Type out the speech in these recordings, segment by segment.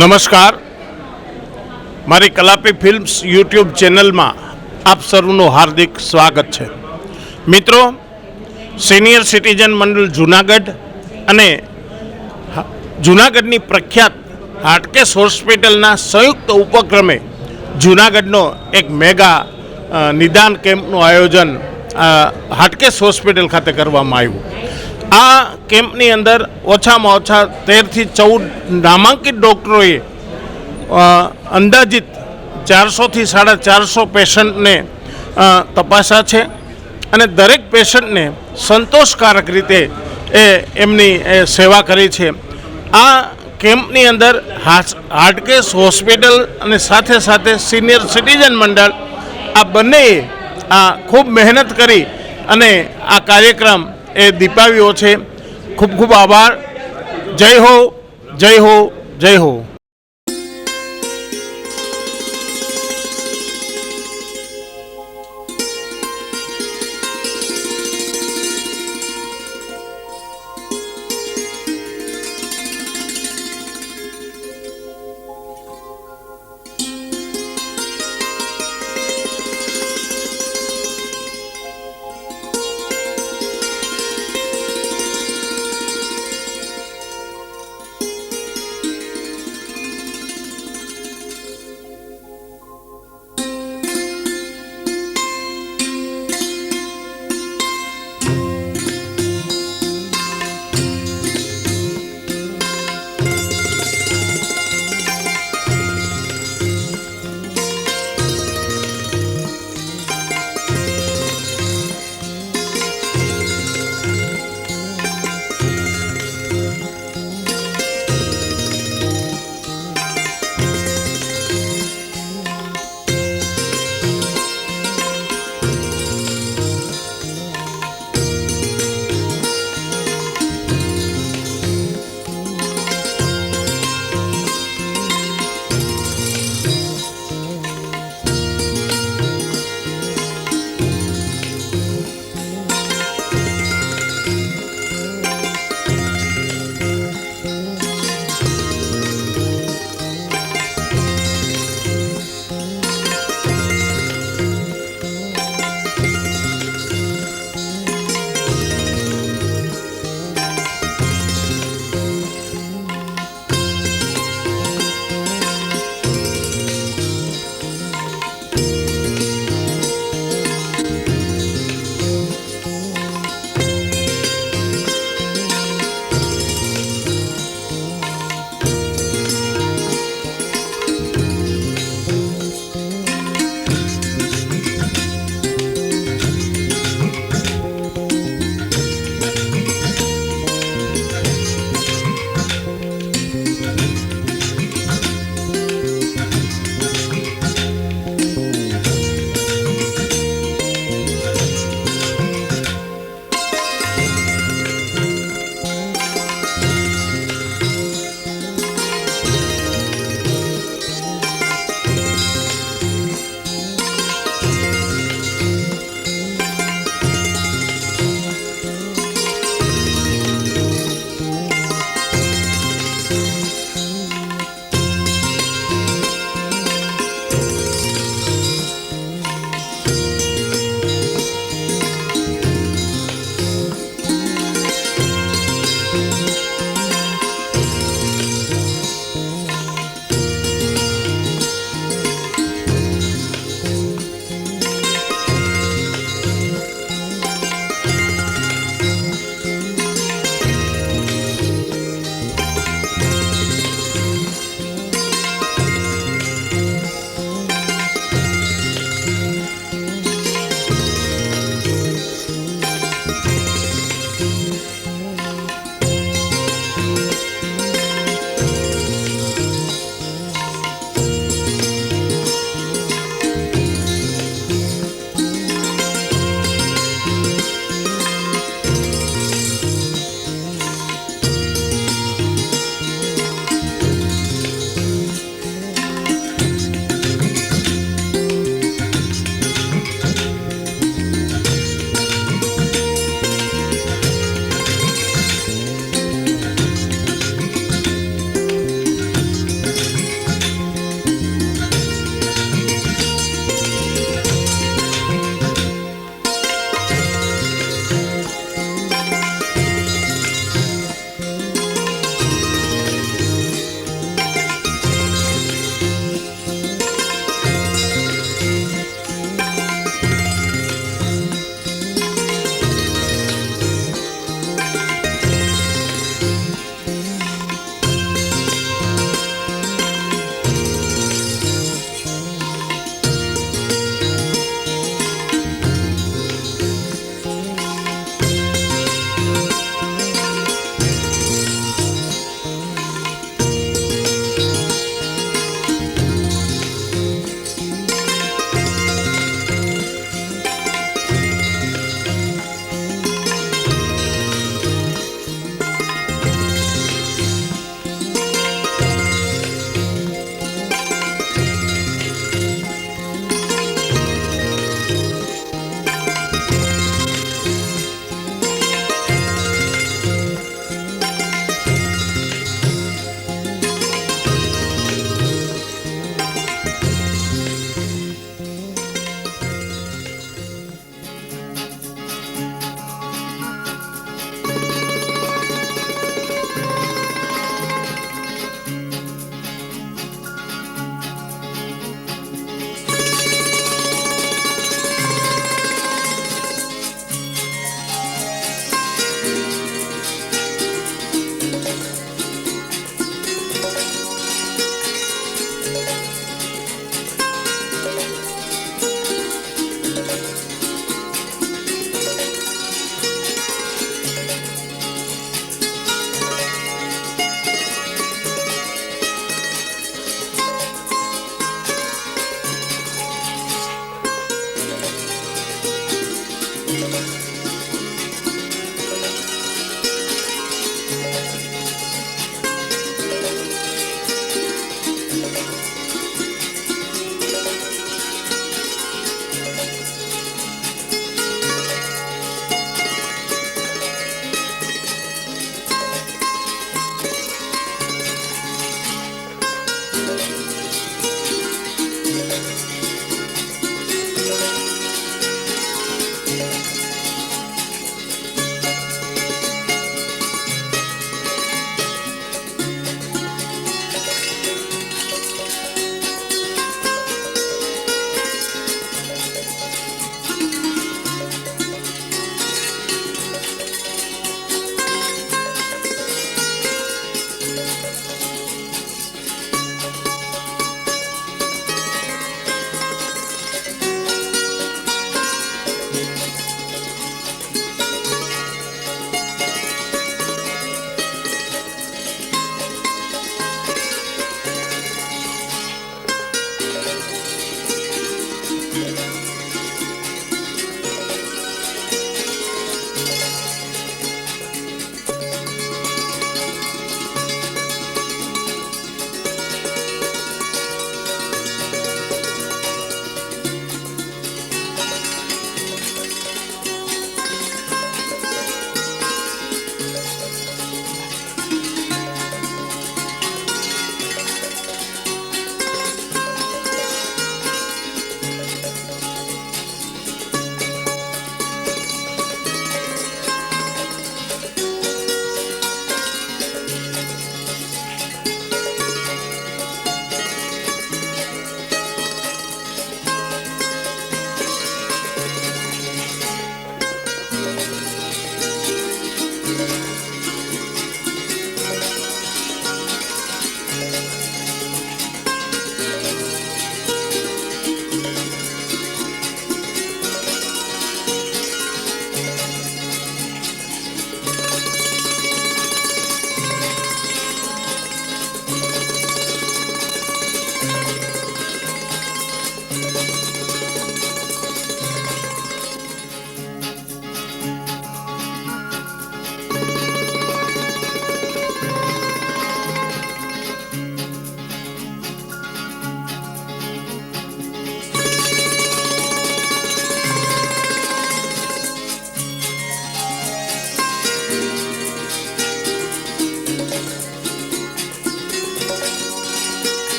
નમસ્કાર. મારી Kalapi films YouTube ચેનલમાં આપ સર્વનું હાર્દિક સ્વાગત છે. મિત્રો, સિનિયર સિટીઝન મંડળ જુનાગઢ અને જુનાગઢની પ્રખ્યાત હાટકેશ હોસ્પિટલના સંયુક્ત ઉપક્રમે જુનાગઢનો એક મેગા નિદાન કેમ્પનું આયોજન હાટકેશ હોસ્પિટલ ખાતે કરવામાં આવ્યું. આ કેમ્પની અંદર ઓછામાં ઓછા તેરથી ચૌદ નામાંકિત ડૉક્ટરોએ અંદાજિત ચારસોથી સાડા ચારસો પેશન્ટને તપાસ્યા છે અને દરેક પેશન્ટને સંતોષકારક રીતે એ એમની સેવા કરી છે. આ કેમ્પની અંદર હાર્ટકેસ હોસ્પિટલ અને સાથે સાથે સિનિયર સિટીઝન મંડળ, આ બંનેએ આ ખૂબ મહેનત કરી અને આ કાર્યક્રમ એ દીપાવ્યો છે. ખૂબ ખૂબ આભાર. જય હો જય હો જય હો.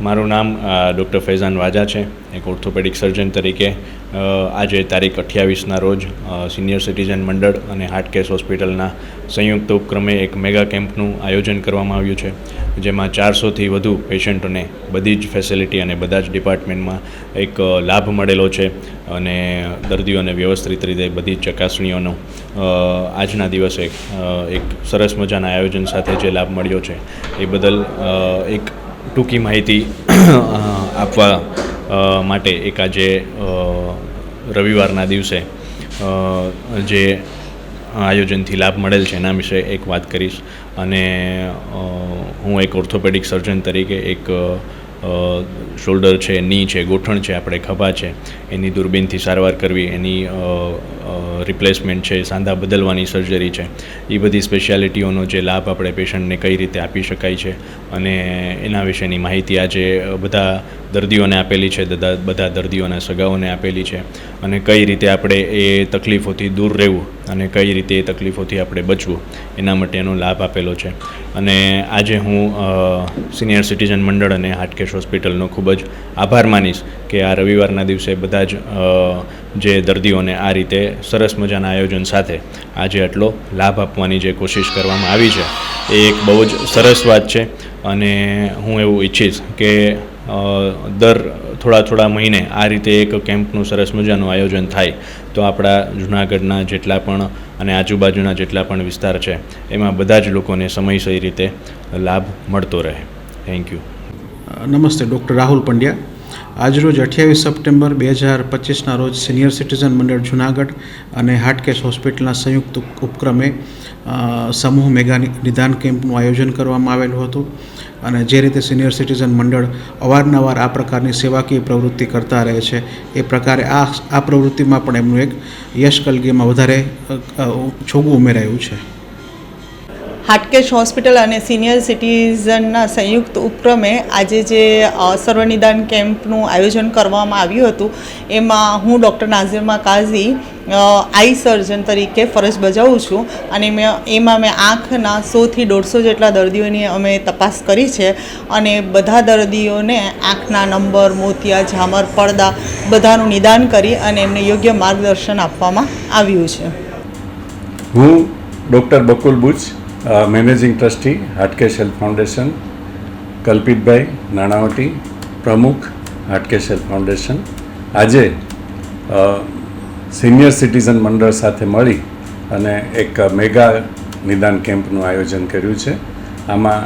મારું નામ ડૉક્ટર ફૈઝાન વાજા છે. એક ઓર્થોપેડિક સર્જન તરીકે આજે તારીખ અઠ્યાવીસના રોજ સિનિયર સિટીઝન મંડળ અને હાર્ટ કેસ હોસ્પિટલના સંયુક્ત ઉપક્રમે એક મેગા કેમ્પનું આયોજન કરવામાં આવ્યું છે. જેમાં ચારસોથી વધુ પેશન્ટોને બધી જ ફેસિલિટી અને બધા જ ડિપાર્ટમેન્ટમાં એક લાભ મળેલો છે અને દર્દીઓને વ્યવસ્થિત રીતે બધી જ ચકાસણીઓનો આજના દિવસે એક સરસ મજાના આયોજન સાથે જે લાભ મળ્યો છે. એ બદલ એક ટૂંકી માહિતી આપવા માટે એક આજે રવિવારના દિવસે જે આયોજનથી લાભ મળેલ છે એના વિશે એક વાત કરીશ. અને હું એક ઓર્થોપેડિક સર્જન તરીકે એક શોલ્ડર છે, ની છે, ગોઠણ છે, આપણે ખભા છે, એની દૂરબીનથી સારવાર કરવી, એની રિપ્લેસમેન્ટ છે, સાંધા બદલવાની સર્જરી છે. એ બધી સ્પેશિયાલિટીઓનો જે લાભ આપણે પેશન્ટને કઈ રીતે આપી શકાય છે અને એના વિશેની માહિતી આજે બધા દર્દીઓને આપેલી છે બધા બધા દર્દીઓના સગાઓને આપેલી છે. અને કઈ રીતે આપણે એ તકલીફોથી દૂર રહેવું અને કઈ રીતે એ તકલીફોથી આપણે બચવું, એના માટેનો લાભ આપેલો છે. અને આજે હું સિનિયર સિટીઝન મંડળ અને હાટકેશ હોસ્પિટલનો ખૂબ જ આભાર માનીશ કે આ રવિવારના દિવસે બધા જ જે દર્દીઓને આ રીતે સરસ મજાના આયોજન સાથે આજે આટલો લાભ આપવાની જે કોશિશ કરવામાં આવી છે, એ એક બહુ જ સરસ વાત છે. અને હું એવું ઈચ્છીશ કે દર થોડા થોડા મહિને આ રીતે એક કેમ્પનું સરસ મજાનું આયોજન થાય તો આપણા જૂનાગઢના જેટલા પણ અને આજુબાજુના જેટલા પણ વિસ્તાર છે, એમાં બધા જ લોકોને સમયસર રીતે લાભ મળતો રહે. થેન્ક યુ નમસ્તે, ડૉક્ટર રાહુલ પંડ્યા. આજરોજ અઠ્યાવીસ સપ્ટેમ્બર બે હજાર પચીસના રોજ સિનિયર સિટીઝન મંડળ જુનાગઢ અને હાર્ટકેશ હોસ્પિટલના સંયુક્ત ઉપક્રમે સમૂહ મેગા નિદાન કેમ્પનું આયોજન કરવામાં આવેલું હતું અને જે રીતે સિનિયર સિટીઝન મંડળ અવારનવાર આ પ્રકારની સેવાકીય પ્રવૃત્તિ કરતા રહે છે, એ પ્રકારે આ આ પ્રવૃત્તિમાં પણ એમનું એક યશ કલગીમાં વધારે છોગું ઉમેરાયું છે. હાટકેશ હોસ્પિટલ અને સિનિયર સિટીઝનના સંયુક્ત ઉપક્રમે આજે જે સર્વનિદાન કેમ્પનું આયોજન કરવામાં આવ્યું હતું, એમાં હું ડૉક્ટર નાઝિરમા કાઝી આઈ સર્જન તરીકે ફરજ બજાવું છું અને મેં, એમાં મેં આંખના સોથી દોઢસો જેટલા દર્દીઓની અમે તપાસ કરી છે અને બધા દર્દીઓને આંખના નંબર, મોતિયા, ઝામર, પડદા બધાનું નિદાન કરી અને એમને યોગ્ય માર્ગદર્શન આપવામાં આવ્યું છે. હું doctor Bakul Buch managing trustee Hatkesh health foundation કલ્પિતભાઈ Nanavati પ્રમુખ હાટકેશ હેલ્થ ફાઉન્ડેશન આજે સિનિયર સિટીઝન મંડળ સાથે મળી અને એક મેગા નિદાન કેમ્પનું આયોજન કર્યું છે. આમાં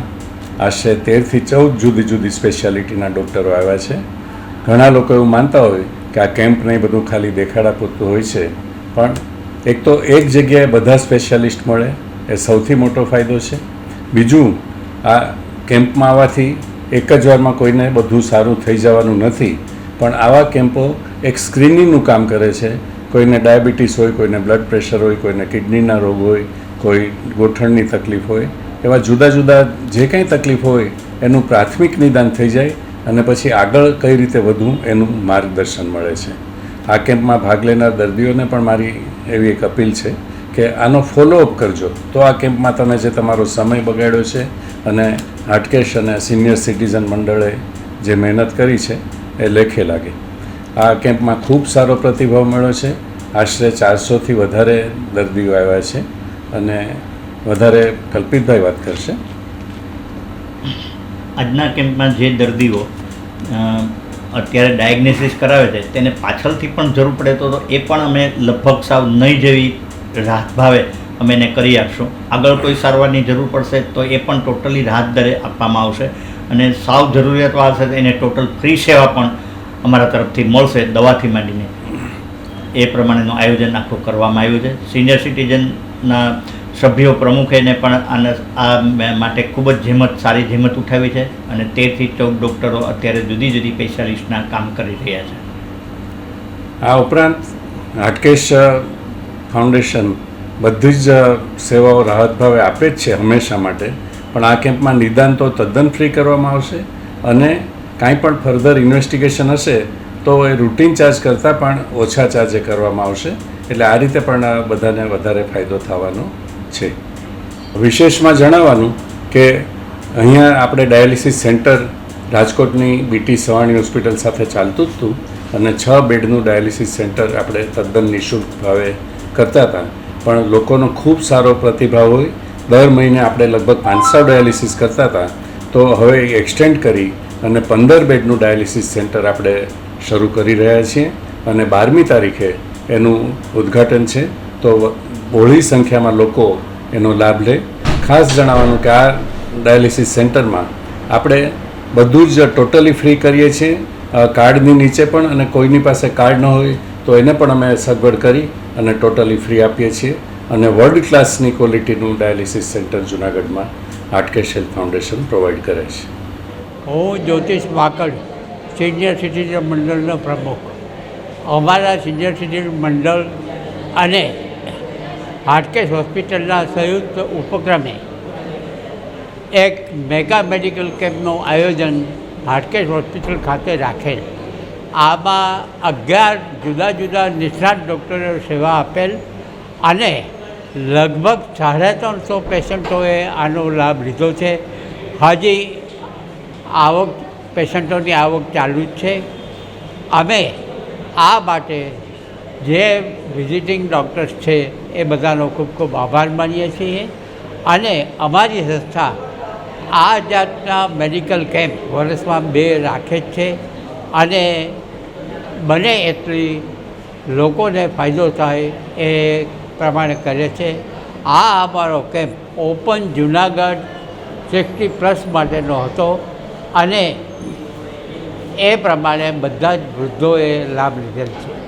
આશરે તેરથી ચૌદ જુદી જુદી સ્પેશિયાલિટીના ડૉક્ટરો આવ્યા છે. ઘણા લોકો એવું માનતા હોય કે આ કેમ્પ નહીં બધું ખાલી દેખાડા પૂરતું હોય છે. પણ એક તો એક જગ્યાએ બધા સ્પેશિયાલિસ્ટ મળે એ સૌથી મોટો ફાયદો છે. બીજું, આ કેમ્પમાં આવવાથી એક જ વારમાં કોઈને બધું સારું થઈ જવાનું નથી, પણ આવા કેમ્પો એક સ્ક્રીનિંગનું કામ કરે છે. કોઈને ડાયાબિટીસ હોય, કોઈને બ્લડ પ્રેશર હોય, કોઈને કિડનીના રોગ હોય, કોઈ ગોઠણની તકલીફ હોય, એવા જુદા જુદા જે કંઈ તકલીફ હોય, એનું પ્રાથમિક નિદાન થઈ જાય અને પછી આગળ કઈ રીતે વધવું એનું માર્ગદર્શન મળે છે. આ કેમ્પમાં ભાગ લેનાર દર્દીઓને પણ મારી એવી એક અપીલ છે કે આનો ફોલોઅપ કરજો. તો આ કેમ્પમાં તમે જે તમારો સમય બગાડ્યો છે અને હાટકેશ અને સિનિયર સિટીઝન મંડળે જે મહેનત કરી છે એ લેખે લાગે. આ કેમ્પમાં ખૂબ સારો પ્રતિભાવ મળ્યો છે. આશરે ચારસોથી વધારે દર્દીઓ આવ્યા છે અને વધારે કલ્પિતભાઈ વાત કરશે. આજના કેમ્પમાં જે દર્દીઓ અત્યારે ડાયગ્નોસિસ કરાવે છે, તેને પાછળથી પણ જરૂર પડે તો એ પણ અમે લગભગ સાવ નહીં જેવી રાહત ભાવે અમે એને કરી આપશું. આગળ કોઈ સારવારની જરૂર પડશે તો એ પણ ટોટલી રાહત દરે આપવામાં આવશે. અને સાવ જરૂરિયાતવાળા હશે એને ટોટલ ફ્રી સેવા પણ અમારા તરફથી મળશે દવાથી માંડીને. એ પ્રમાણેનું આયોજન આખું કરવામાં આવ્યું છે. સિનિયર સિટીઝનના સભ્યો પ્રમુખેને પણ આને આ માટે ખૂબ જ જેમત, સારી જેમત ઉઠાવી છે અને તેરથી ચૌદ ડૉક્ટરો અત્યારે જુદી જુદી સ્પેશિયાલિસ્ટના કામ કરી રહ્યા છે. આ ઉપરાંત હાટકેશ ફાઉન્ડેશન બધી જ સેવાઓ રાહત ભાવે આપે જ છે હંમેશા માટે. પણ આ કેમ્પમાં નિદાન તો તદ્દન ફ્રી કરવામાં આવશે અને કાંઈ પણ ફર્ધર ઇન્વેસ્ટિગેશન હશે તો એ રૂટીન ચાર્જ કરતાં પણ ઓછા ચાર્જે કરવામાં આવશે. એટલે આ રીતે પણ બધાને વધારે ફાયદો થવાનો છે. વિશેષમાં જણાવવાનું કે અહીંયા આપણે ડાયાલિસિસ સેન્ટર રાજકોટની બીટી સવાણી હોસ્પિટલ સાથે ચાલતું જ હતું અને છ બેડનું ડાયાલિસિસ સેન્ટર આપણે તદ્દન નિઃશુલ્ક ભાવે કરતા હતા. પણ લોકોનો ખૂબ સારો પ્રતિભાવ હોય, દર મહિને આપણે લગભગ પાંચસો ડાયાલિસિસ કરતા હતા. તો હવે એક્સટેન્ડ કરી અને પંદર બેડનું ડાયાલિસિસ સેન્ટર આપણે શરૂ કરી રહ્યા છીએ અને બારમી તારીખે એનું ઉદ્ઘાટન છે. તો બહોળી સંખ્યામાં લોકો એનો લાભ લે. ખાસ જણાવવાનું કે આ ડાયાલિસિસ સેન્ટરમાં આપણે બધું જ ટોટલી ફ્રી કરીએ છીએ. કાર્ડની નીચે પણ અને કોઈની પાસે કાર્ડ ન હોય તો એને પણ અમે સગવડ કરી અને ટોટલી ફ્રી આપીએ છીએ. અને વર્લ્ડ ક્લાસની ક્વોલિટીનું ડાયાલિસિસ સેન્ટર જુનાગઢમાં હાટકેશ હેલ્થ ફાઉન્ડેશન પ્રોવાઈડ કરે છે. હું જ્યોતિષ વાકડ સિનિયર સિટીઝન મંડળનો પ્રમુખ. અમારા સિનિયર સિટીઝન મંડળ અને હાટકેશ હોસ્પિટલના સંયુક્ત ઉપક્રમે એક મેગા મેડિકલ કેમ્પનું આયોજન હાટકેશ હોસ્પિટલ ખાતે રાખેલ. આમાં અગિયાર જુદા જુદા નિષ્ણાત ડૉક્ટરોએ સેવા આપેલ અને લગભગ સાડા ત્રણસો પેશન્ટોએ આનો લાભ લીધો છે. હજી આવક, પેશન્ટોની આવક ચાલુ જ છે. અમે આ માટે જે વિઝિટિંગ ડૉક્ટર્સ છે એ બધાનો ખૂબ ખૂબ આભાર માનીએ છીએ અને અમારી સંસ્થા આ જાતના મેડિકલ કેમ્પ વર્ષમાં બે રાખે જ છે અને બને એટલી લોકોને ફાયદો થાય એ પ્રમાણે કરે છે. આ અમારો camp open Junagadh sixty plus માટેનો હતો અને એ પ્રમાણે બધા જ વૃદ્ધોએ લાભ લીધેલ છે.